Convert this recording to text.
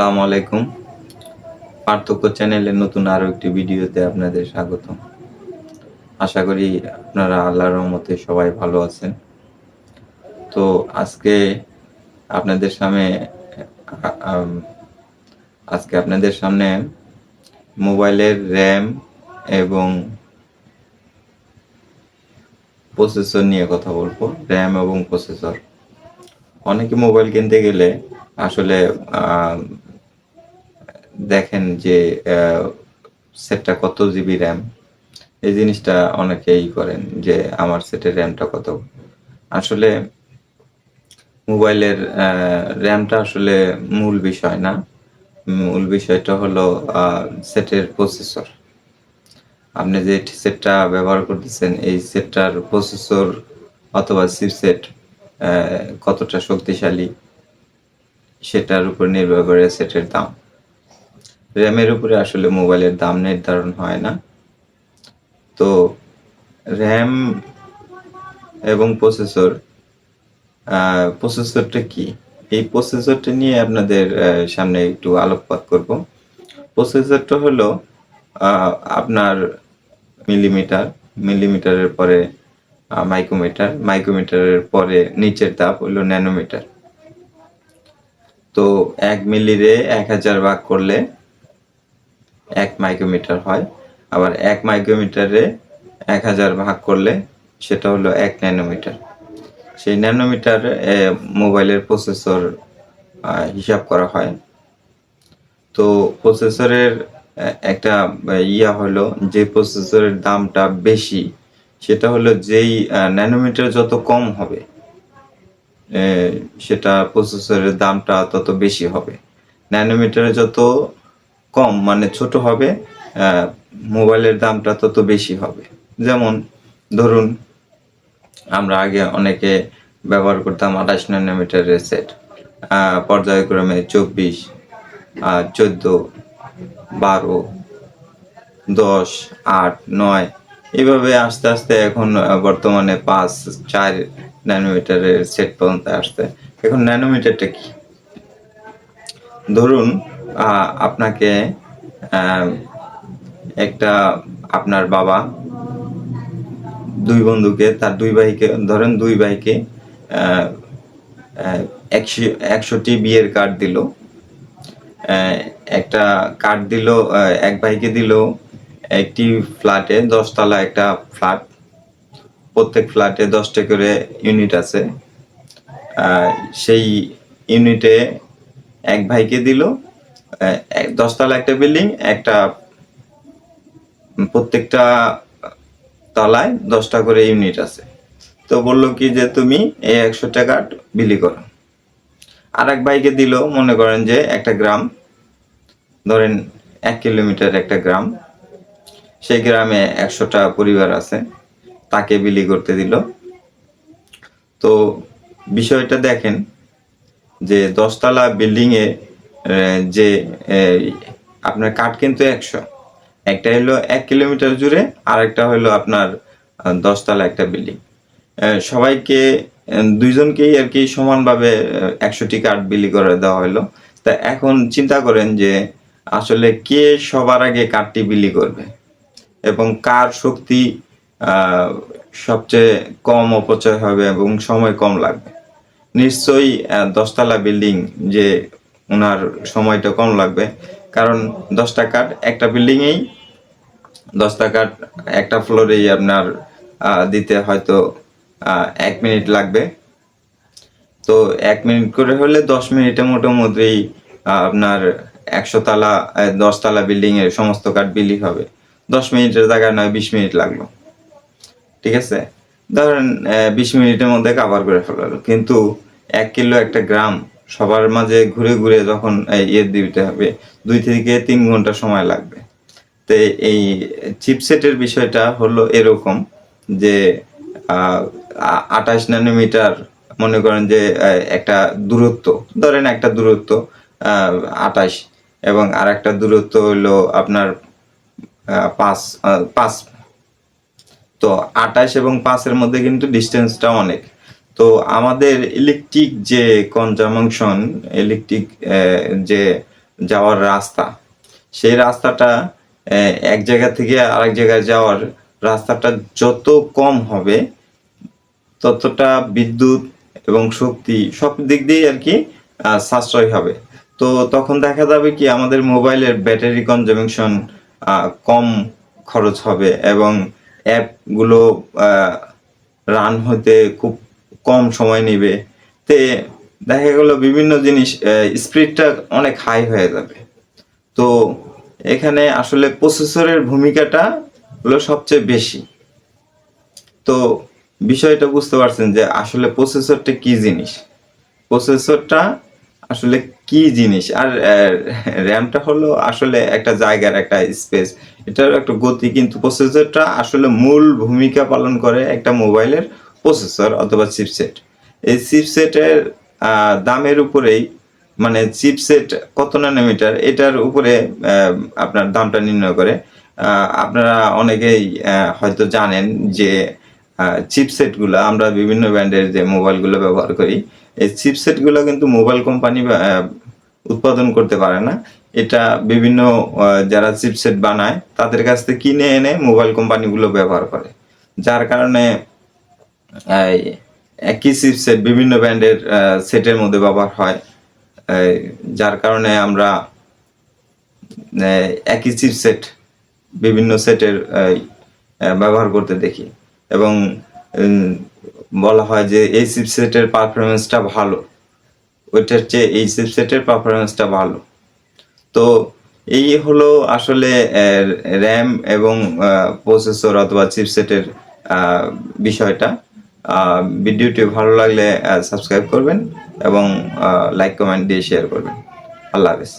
আসসালামু আলাইকুম। পার্থক্য চ্যানেলের নতুন আরও একটি ভিডিওতে আপনাদের স্বাগত আশা করি আপনারা আল্লাহর রহমতে সবাই ভালো আছেন। তো আজকে আপনাদের সামনে আজকে আপনাদের সামনে মোবাইলের র্যাম এবং প্রসেসর নিয়ে কথা বলব। র্যাম এবং প্রসেসর। অনেকে মোবাইল কিনতে গেলে আসলে দেখেন যে সেটটা কত জিবি র্যাম এই জিনিসটা অনেকেই করেন যে, আমার সেটের র্যামটা কত। আসলে মোবাইলের র্যামটা আসলে মূল বিষয় না। মূল বিষয়টা হলো সেটের প্রসেসর আপনি যে সেটটা ব্যবহার করতেছেন, এই সেটটার প্রসেসর অথবা চিপসেট কতটা শক্তিশালী, সেটার উপর নির্ভর করে সেটের দাম। র্যামের উপরে আসলে মোবাইলের দাম নির্ধারণ হয় না। তো র্যাম এবং প্রসেসর প্রসেসরটা কি? এই প্রসেসরটা নিয়ে আপনাদের সামনে একটু আলোকপাত করব। প্রসেসরটা হলো আপনার মিলিমিটার মিলিমিটারের পরে মাইক্রোমিটার মাইক্রোমিটারের পরে নিচের তাপ হলো ন্যানোমিটার তো এক মিলিরে এক হাজার ভাগ করলে এক মাইক্রোমিটার হয়। আবার এক মাইক্রোমিটারে এক হাজার ভাগ করলে সেটা হলো এক ন্যানোমিটার। সেই ন্যানোমিটার মোবাইলের প্রসেসর হিসাব করা হয়। তো প্রসেসরের একটা ইয়া হলো যে প্রসেসরের দামটা বেশি, সেটা হলো যেই ন্যানোমিটার যত কম হবে সেটা প্রসেসরের দামটা তত বেশি হবে। ন্যানোমিটারে যত কম মানে ছোট হবে মোবাইলের দামটা তত বেশি হবে। যেমন ধরুন, আমরা আগে অনেকে ব্যবহার করতাম আঠাশ ন্যানোমিটারের সেট পর্যায়ক্রমে চব্বিশ চোদ্দ, বারো, দশ, আট, নয়, এভাবে আস্তে আস্তে এখন বর্তমানে পাঁচ, চার ন্যানোমিটারের সেট পর্যন্ত আসছে। এখন ন্যানোমিটারটা কি? ধরুন আপনাকে একটা আপনার বাবা, দুই বন্ধুকে, তার দুই ভাইকে, ধরেন দুই ভাইকে একশো, একশোটি বিয়ের কার্ড দিল। একটা কার্ড দিল এক ভাইকে দিল, একটি ফ্ল্যাটে দশতলা একটা ফ্ল্যাট প্রত্যেক ফ্ল্যাটে দশটা করে ইউনিট আছে। সেই ইউনিটে এক ভাইকে দিল দশতলা একটা বিল্ডিং একটা প্রত্যেকটা তলায় দশটা করে ইউনিট আছে। তো বলল কি যে তুমি এই একশো টাকা বিলি করো। আর এক ভাইকে দিল মনে করেন যে একটা গ্রাম ধরেন এক কিলোমিটার একটা গ্রাম। সেই গ্রামে একশোটা পরিবার আছে তাকে বিলি করতে দিল। তো বিষয়টা দেখেন যে দশতলা বিল্ডিং এ আহ, যে আপনার কাঠ কিন্তু একশো। একটা হলো এক কিলোমিটার জুড়ে আর একটা হলো আপনার দশতলা একটা বিল্ডিং। সবাইকে দুইজনকেই আর কি সমানভাবে একশোটি কাঠ বিলি করে দেওয়া হলো। তা এখন চিন্তা করেন যে, আসলে কে সবার আগে কাঠটি বিলি করবে? এবং কার শক্তি সবচেয়ে কম অপচয় হবে এবং সময় কম লাগবে? নিশ্চয়ই দশতলা বিল্ডিং যে ওনার সময়টা কম লাগবে। কারণ দশটা কাঠ একটা বিল্ডিংয়েই, দশটা কাঠ একটা ফ্লোরেই আপনার দিতে হয়তো এক মিনিট লাগবে। তো এক মিনিট করে হলে দশ মিনিটে মোটামুটি আপনার একশো তালা দশতলা বিল্ডিং এর সমস্ত কাঠ বিলি হবে। দশ মিনিটের জায়গায় নয়, বিশ মিনিট লাগল। ঠিক আছে? ধরেন বিশ মিনিটের মধ্যে কাভার করে ফেলালো। কিন্তু এক কিলো একটা গ্রাম সবার মাঝে ঘুরে ঘুরে যখন ইয়ে দিতে হবে, দুই থেকে তিন ঘণ্টা সময় লাগবে। তো এই চিপসেটের বিষয়টা হলো এরকম যে আঠাশ ন্যানোমিটার মনে করেন যে একটা দূরত্ব, ধরেন একটা দূরত্ব আঠাশ এবং আর একটা দূরত্ব হলো আপনার পাঁচ পাঁচ। তো আঠাশ এবং পাঁচের মধ্যে কিন্তু ডিস্টেন্সটা অনেক। তো আমাদের ইলেকট্রিক যে কনজামাংশন ইলেকট্রিক যে যাওয়ার রাস্তা, সেই রাস্তাটা এক জায়গা থেকে আরেক জায়গায় যাওয়ার রাস্তাটা যত কম হবে, ততটা বিদ্যুৎ এবং শক্তি সব দিক দিয়েই আর কি সাশ্রয় হবে। তো তখন দেখা যাবে কি আমাদের মোবাইলের ব্যাটারি কনজামশন কম খরচ হবে এবং অ্যাপগুলো রান হতে খুব কম সময় নেবে। তে দেখা গেল বিভিন্ন জিনিস স্পিডটা অনেক হাই হয়ে যাবে। তো এখানে আসলে প্রসেসরের ভূমিকাটা হলো সবচেয়ে বেশি। তো বিষয়টা বুঝতে পারছেন যে আসলে প্রসেসরটা কি জিনিস? প্রসেসরটা আসলে কি জিনিস? আর র্যামটা হলো আসলে একটা জায়গার একটা স্পেস এটার একটা গতি, কিন্তু প্রসেসরটা আসলে মূল ভূমিকা পালন করে একটা মোবাইলের প্রসেসর অথবা চিপসেট এই চিপসেটের দামের উপরেই মানে চিপসেট কত ন্যানোমিটার এটার উপরে আপনার দামটা নির্ণয় করে। আপনারা অনেকেই হয়তো জানেন যে চিপসেটগুলো আমরা বিভিন্ন ব্র্যান্ডের যে মোবাইলগুলো ব্যবহার করি, এই চিপসেটগুলো কিন্তু মোবাইল কোম্পানি উৎপাদন করতে পারে না। এটা বিভিন্ন যারা চিপসেট বানায়, তাদের কাছ থেকে কিনে এনে মোবাইল কোম্পানিগুলো ব্যবহার করে। যার কারণে একই চিপসেট বিভিন্ন ব্র্যান্ডের সেটের মধ্যে ব্যবহার হয়। যার কারণে আমরা একই চিপসেট বিভিন্ন সেটের ব্যবহার করতে দেখি। এবং বলা হয় যে এই চিপসেটের পারফরমেন্সটা ভালো। ওইটার চেয়ে এই চিপসেটের পারফরমেন্সটা ভালো। তো এই হলো আসলে র্যাম এবং প্রসেসর অথবা চিপসেটের বিষয়টা। ভিডিওটি ভালো লাগলে সাবস্ক্রাইব করবেন এবং লাইক কমেন্ট দিয়ে শেয়ার করবেন। আল্লাহ হাফেজ।